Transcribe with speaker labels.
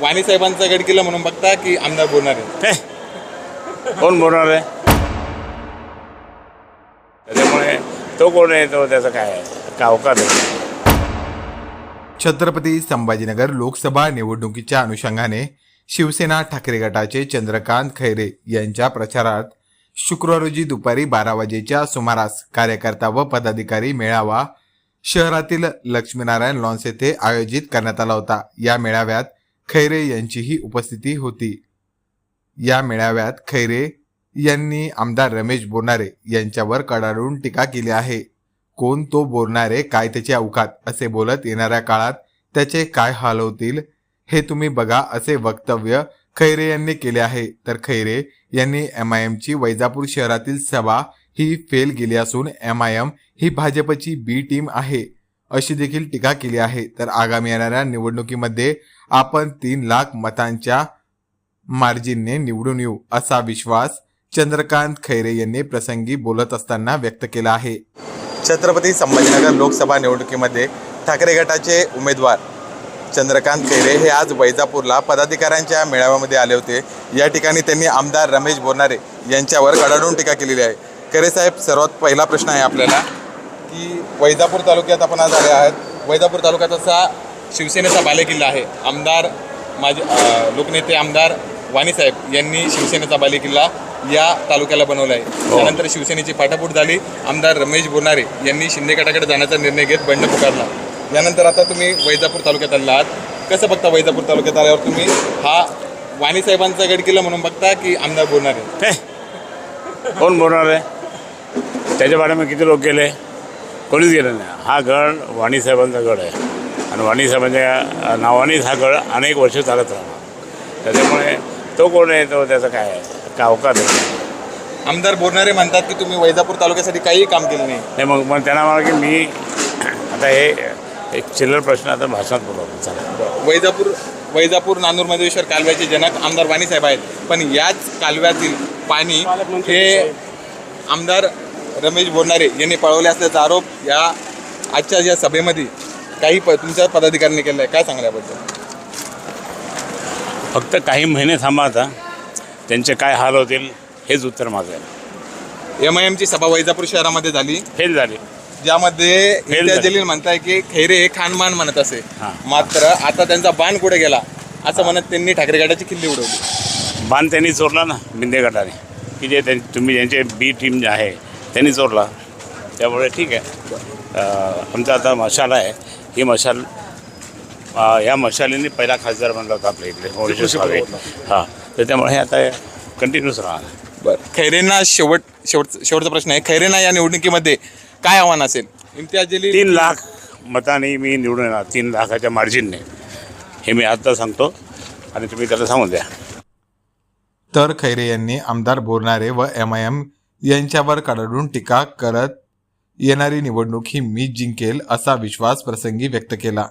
Speaker 1: वाणी साहेबांचा गड किल्ला म्हणून बघता की आमदार बोलणार आहे.
Speaker 2: हे, कोण बोलणार आहे? त्याच्यामुळे तो कोण आहे तो त्याचं काय आहे? का अवकाश आहे.
Speaker 3: छत्रपती संभाजीनगर लोकसभा निवडणुकीच्या अनुषंगाने शिवसेना ठाकरे गटाचे चंद्रकांत खैरे यांच्या प्रचारात शुक्रवार रोजी दुपारी बारा वाजेच्या सुमारास कार्यकर्ता व पदाधिकारी मेळावा शहरातील लक्ष्मीनारायण लॉन्स येथे आयोजित करण्यात आला होता. या मेळाव्यात खैरे यांचीही उपस्थिती होती. या मेळाव्यात खैरे यांनी आमदार रमेश बोरणारे यांच्यावर कडाडून टीका केली आहे. कोण तो बोलणारे काय त्याचे अवकात? असे बोलत येणाऱ्या काळात त्याचे काय हाल होतील? हे तुम्ही बघा असे वक्तव्य खैरे यांनी केले आहे. तर खैरे यांनी एम आय एमची वैजापूर शहरातील सभा ही फेल गेली असून एम आय एम ही भाजपची बी टीम आहे. अशी देखील टीका केली आहे. तर आगामी येणाऱ्या निवडणुकीमध्ये आपण तीन लाख मतांच्या मार्जिनने निवडून येऊ असा विश्वास चंद्रकांत खैरे यांनी प्रसंगी बोलत असताना व्यक्त केला आहे.
Speaker 1: छत्रपती संभाजीनगर लोकसभा निवडणुकीमध्ये ठाकरे गटाचे उमेदवार चंद्रकांत खैरे हे आज वैजापूरला पदाधिकाऱ्यांच्या मेळाव्यामध्ये आले होते. या ठिकाणी त्यांनी आमदार रमेश बोरनारे यांच्यावर कडाडून टीका केलेली आहे. खरे साहेब सर्वात पहिला प्रश्न आहे आपल्याला की वैजापूर तालुक्यात आपण आज आले आहात. वैजापूर तालुक्यात असा शिवसेनेचा बालेकिल्ला आहे. आमदार माझे लोकनेते आमदार वाणीसाहेब यांनी शिवसेनेचा बालेकिल्ला या तालुक्याला बनवला आहे. त्यानंतर शिवसेनेची फाटाफूट झाली. आमदार रमेश बोरनारे यांनी शिंदे गटाकडे जाण्याचा निर्णय घेत बंड पुकारला. यानंतर आता तुम्ही वैजापूर तालुक्यात आला आहात कसं बघता वैजापूर तालुक्यात आल्यावर तुम्ही? हा वाणीसाहेबांचा गड किल्ला म्हणून बघता की आमदार
Speaker 2: हे, कोण बोलणार आहे? त्याच्या बारेमध्ये किती लोक गेले? कोणीच गेलं नाही. हा गड वाणीसाहेबांचा गड आहे. आणि वाणीसाहेबांच्या नावानेच हा गड अनेक वर्ष चालत राहणार. त्याच्यामुळे तो कोण आहे तो त्याचं काय का अवकाश आहे?
Speaker 1: आमदार बोरनारे म्हणतात की तुम्ही वैजापूर तालुक्यासाठी काहीही काम केलं नाही.
Speaker 2: नाही मग मग त्यांना मला की मी आता हे एक चिल्लर प्रश्न आता भाषणात बोलवतो चला.
Speaker 1: वैजापूर वैजापूर नांदूर मधेश्वर कालव्याचे जनक आमदार वाणीसाहेब आहेत. पण याच कालव्यातील पाणी हे आमदार रमेश बोरनारे यांनी पळवले असल्याचा आरोप या आजच्या या सभेमध्ये काही प तुमच्या पदाधिकाऱ्यांनी केला आहे काय सांगणार याबद्दल
Speaker 2: फक्त काही महिने थांबा आता. त्यांचे काय हाल होतील हेच उत्तर माझं आहे.
Speaker 1: एम आय एमची सभा वैजापूर शहरामध्ये झाली.
Speaker 2: फेल झाले.
Speaker 1: ज्यामध्ये
Speaker 2: Fail
Speaker 1: इम्तियाज
Speaker 2: झाली.
Speaker 1: जलील म्हणताय की खैरे हे खानमान म्हणत असे.
Speaker 2: हां.
Speaker 1: मात्र आता त्यांचा बाण कुठे गेला? असं म्हणत त्यांनी ठाकरे गटाची खिल्ली उडवली.
Speaker 2: बाण त्यांनी चोरला ना बिंदे गटाने. की जे त्यां तुम्ही ज्यांचे बी टीम जे आहे त्यांनी चोरला. त्यामुळे ठीक आहे. अं, आमचा आता मशाल आहे. ही मशाल अं, या मशालीने पहिला खासदार बनला होता आपल्या इकडे स्वामी हां तर त्यामुळे हे आता कंटिन्यूस राहणार.
Speaker 1: बरं. खैरेंना शेवट शेवट शेवटचा प्रश्न आहे. खैरेंना या निवडणुकीमध्ये काय आव्हान असेल? इम्तियाज जलील
Speaker 2: तीन लाख मतांनी मी निवडून येणार तीन लाखाच्या मार्जिनने. हे मी आत्ता सांगतो आणि तुम्ही त्याला सांगून द्या.
Speaker 3: तर खैरे यांनी आमदार बोरनारे व एम आय एम यांच्यावर कडाडून टीका करत येणारी निवडणूक ही मीच जिंकेल असा विश्वास प्रसंगी व्यक्त केला.